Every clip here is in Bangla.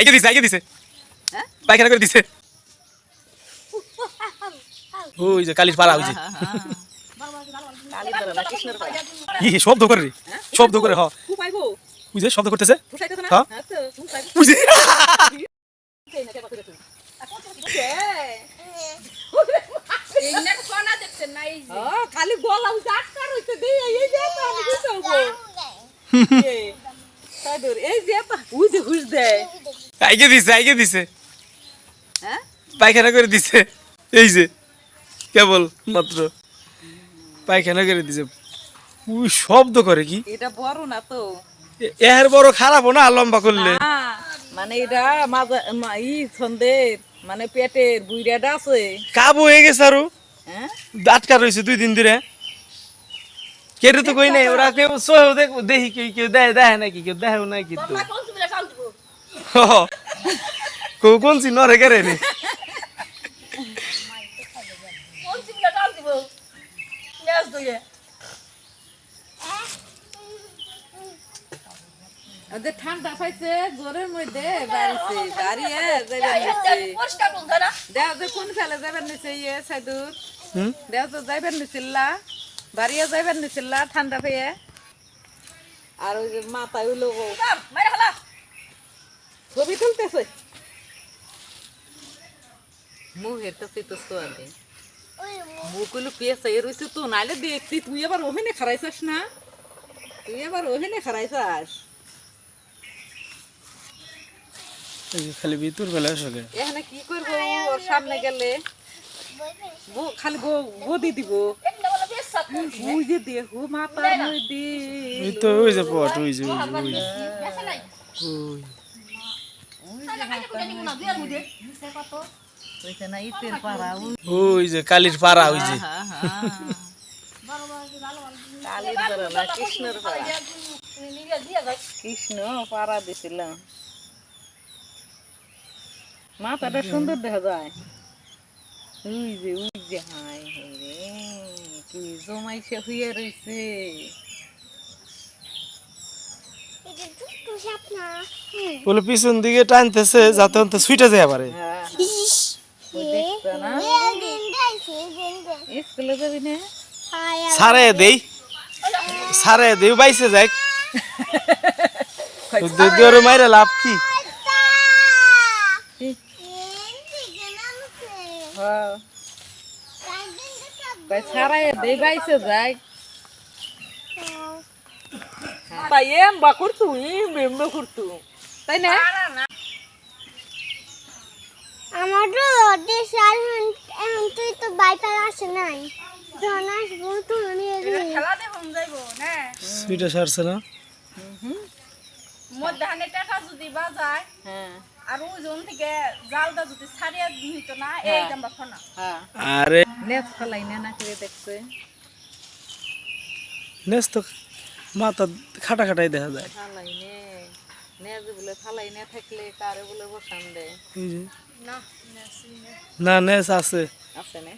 আইকে দিছে আইকে দিছে হ্যাঁ? পায়খানা করে দিছে ওই যে কালির পাড়া ওই যে পাড়া ই শব্দ করে রে শব্দ করে হ বুঝে শব্দ করতেছে হ্যাঁ? হ্যাঁ বুঝে হ্যাঁ খালি গলা এই যে আমি এই যে দেয় আইকে দিছে আইকে দিছে। হ্যাঁ? পায়খানা করে দিছে। এই যে কেবল মাত্র। পায়খানা করে দিছে। উই শব্দ করে কি? এটা বড় না তো? এর বড় খারাপ না লম্বা করলে? মানে এটা মাজা মা- ই ছন্দের মানে পেটের বুইরাটা আছে। কাবু হয়ে গেছে আরও। হ্যাঁ? আটকা রয়েছে দুই দিন ধরে। কেটে তো কই নাই ওরা কেউ সহেও দেখি কেউ কেউ দেয় দেখে নাকি কেউ দেখেও নাই কিন্তু মা কোন সুবিধা চাল দিব কেউ কোন চিন নরে কেড়ে নি কোন সুবিধা চাল দিব নেস দইরে ওদের ঠান্ডা পাইছে জ্বরের মধ্যে বাড়িছে পরিষ্কার কোন দেও যে কোন ফেলে যাইবার নিছে ইয়ে সাইদুর হুম? দেও তো যাইবার নিছিল্লা বাড়িয়ে যাইবার নিছিল্লা ঠান্ডা পেয়ে আর ওই যে মাথায় ওই তুলতেছে মুহের তো তুই তো সোয়ালে মুকুলো পেয়েছে এর হইছে তো দেখতি তুই আবার ওখানে খারাইছাস না তুই আবার ওখানে খারাইছাস খালি ভিতর বেলা সকে এখানে কি করব ওর সামনে গেলে খালি বদি দিব ওই যে দেখো ওই তো ওই যে পট ওই যে ওই যে ওই যে ওই ওই ওই কালির পাড়া ওই যে। কৃষ্ণ পাড়া দিছিলাম মাথাটা সুন্দর দেখা যায় উই যে যে হাই রে। কি জমাইছে হইয়া রইছে। বলে পিছন দিকে টানতেছে যাতে অন্ত সুইটা যায় পারে। হ্যাঁ সারে দেই। সারে দেই বাইসে যাই। দেওয়ার মাইরে লাভ কি? হ্যাঁ। সারাই দেই বাইছে যাই। তাই এম বা করতু এম এম বা করতু। তাই না? আমারও ওদের সাল এখন তুই তো বাইপার আসে নাই। যখন আসব তখন খেলা দেখুন যাইবো না। সুইটা সারছে না? মোর টাকা যদি বাজায় হ্যাঁ। আর ওজন থেকে জালটা যদি ছাড়িয়ে নিত না এই আমরা ফোনা হ্যাঁ। আরে। নেট ফেলাই না নাকি রে দেখছে। নেস তো মাথা খাটা খাটাই দেখা যায়। ফালাই নে নেজ বলে ফালাই না থাকলে কারে বলে বসান দে? এই যে। না না। নেস আছে। না?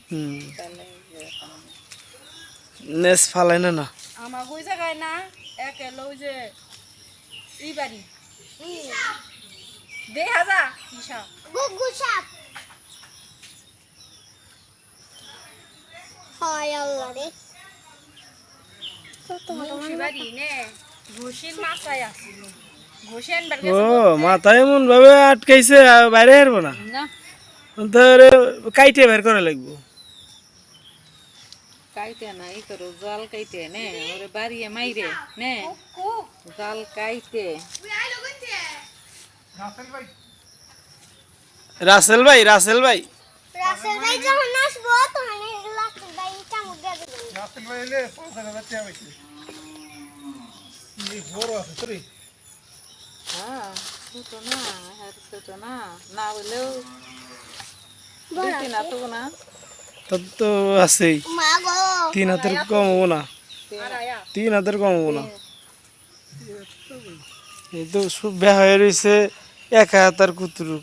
নেস ফালাই না। না। আমার ওই জায়গায় না এক এলো যে ই বাড়ি। দেড় হাজার হিসাব গুগু সাপ। হয় আল্লাহ রে কত বড় ঘুষি বাড়ি নে ঘুষির মাথায় আসছিল ঘুষেন বের ও মাথায় এমন ভাবে আটকাইছে বাইরে হারবো না? না। ধরে কাইটে বের করা লাগবো। না ই করো জাল কাইতে নে? ওরে বাড়িয়ে মাইরে নে? জাল কাইতে রাসেল ভাই রাসেল ভাই। রাসেল ভাই যখন আসব তখন এই রাসেল ভাই চামচ দিয়ে দেবেন হ্যাঁ ছোট না হ্যাঁ ছোট না না বলেও দুটি না তো না তত তো আছেই তিন হাতের কম হব না তিন হাতের কম হব না এই তো সব হয়ে রয়েছে এক হাতার কুতুরু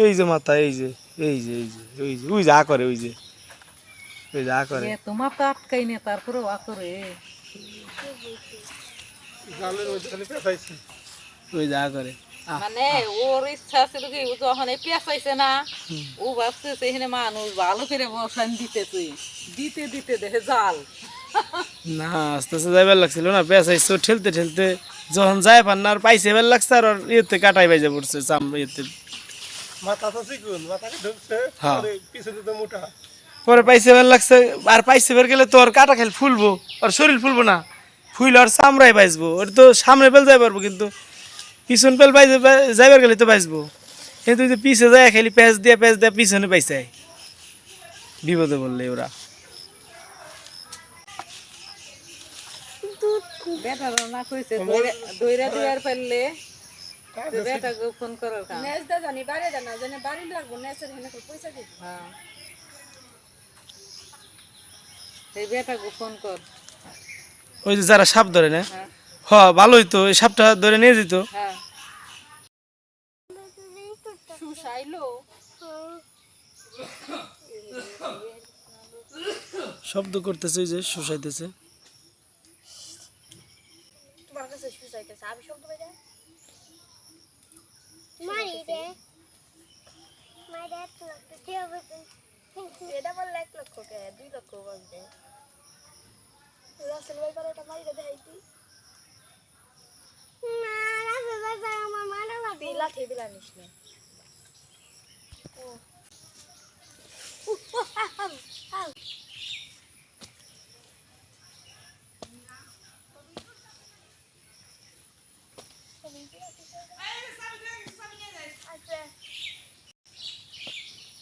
এই যে মাথা এই যে এই যে এই যে ওই যে ওই যা করে ওই যে যা করে। তোমার তো আটকাই নে তারপরেও আতরে ওই যা করে। মানে ওর ইচ্ছা ছিল কি ও যখন এই পেঁচাইছে না ও ভাবছে সেখানে মানুষ ভালো করে বসান দিতেছে। দিতে দিতে দেখে জাল। না আস্তে আস্তে যাইবার লাগছিল না পেঁচাইছো ঠেলতে ঠেলতে যখন যায় পান না আর পাইছে এবার লাগছে আর ইয়েতে কাটাই বাইজে পড়ছে চাম ইয়েতে। মাথা তো চিকুন মাথাকে ঢুকছে হ্যাঁ। পিছনে তো মোটা। পরে পাইছে এবার লাগছে আর পাইছে বের গেলে তো ওর কাটা খেল ফুলবো ওর শরীর ফুলবো না। ফুল আর চামড়াই বাঁচবো ওর তো সামনে পেল যাই পারব কিন্তু পিছন পেল পাইছে যাইবার গেলে তো বাঁচবো কিন্তু ওই যে পিছে যায় খালি প্যাঁচ দিয়ে প্যাঁচ দিয়ে পিছনে পাইছে। বিপদে বললে ওরা। ফোন করার কাম জানি বাড়ি জানা জানি বাড়ি লাগবো নেসের হেনে করে পয়সা দিবি। হ্যাঁ। বেটাকে ফোন কর। ওই যে যারা সাপ ধরে না? হ্যাঁ। হ ভালোই তো এই সাপটা ধরে নিয়ে যেত। হ্যাঁ। শব্দ করতেছে ওই যে শুষাইতেছে তোমার কাছে সুসাইতেছে আমি শব্দ পাই না। মারি রে মারি এত লাগতো ঠিক আছে এটা বললে এক লক্ষ কে? দুই লক্ষ বলতে। রাসেল ভাই বারোটা মারিটা দেখাইতি না রাসেল ভাই আমার মারা লাগবে। লাঠি বিলা নিস না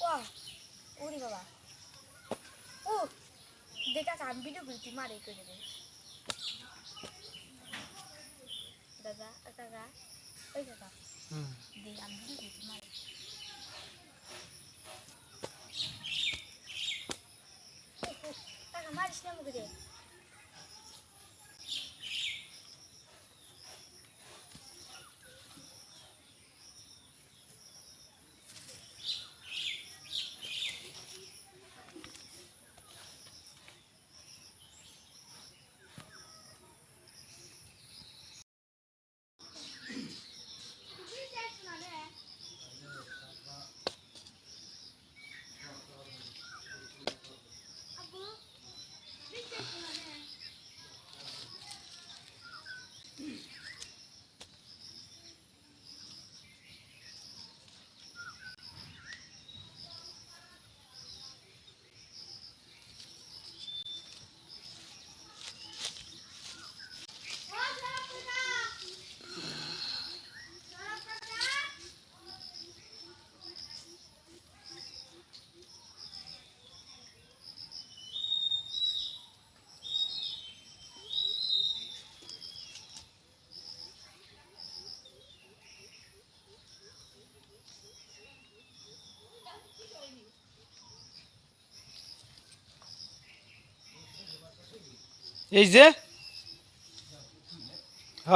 বাহ ওরে বাবা ও দেখা আমি ভিডিও তুই মারে করে দেবে দাদা দাদা ওই দাদা। দি আমি ভিডিও তুই মারে। টাকা মারিস না মুখে এই যে? হ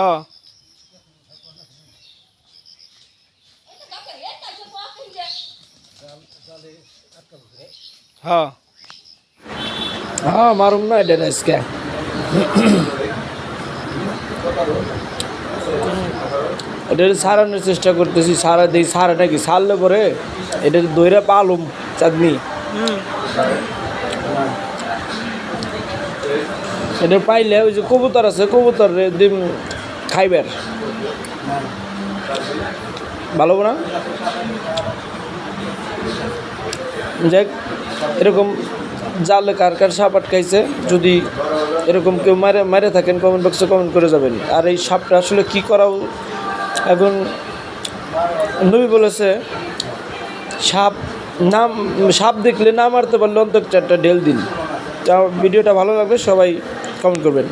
হ্যাঁ। হ্যাঁ মারুম না এটা আজকে। এটা সারানোর চেষ্টা করতেছি সারা দিই সারা নাকি সারলে পরে এটা দইরা পালুম চাঁদনি এটা পাইলে ওই যে কবুতর আছে, কবুতর দিন খাইবার। ভালো না? যাক, এরকম জালে কার কার সাপ আটকাইছে, যদি এরকম কেউ মারে মারে থাকেন কমেন্ট বক্সে কমেন্ট করে যাবেন। আর এই সাপটা আসলে কি করা উ- এখন নবী বলেছে, সাপ নাম, সাপ দেখলে না মারতে পারলে অন্তত চারটা ঢেল দিন। ভিডিওটা ভালো লাগলে সবাই কমেন্ট করবেন।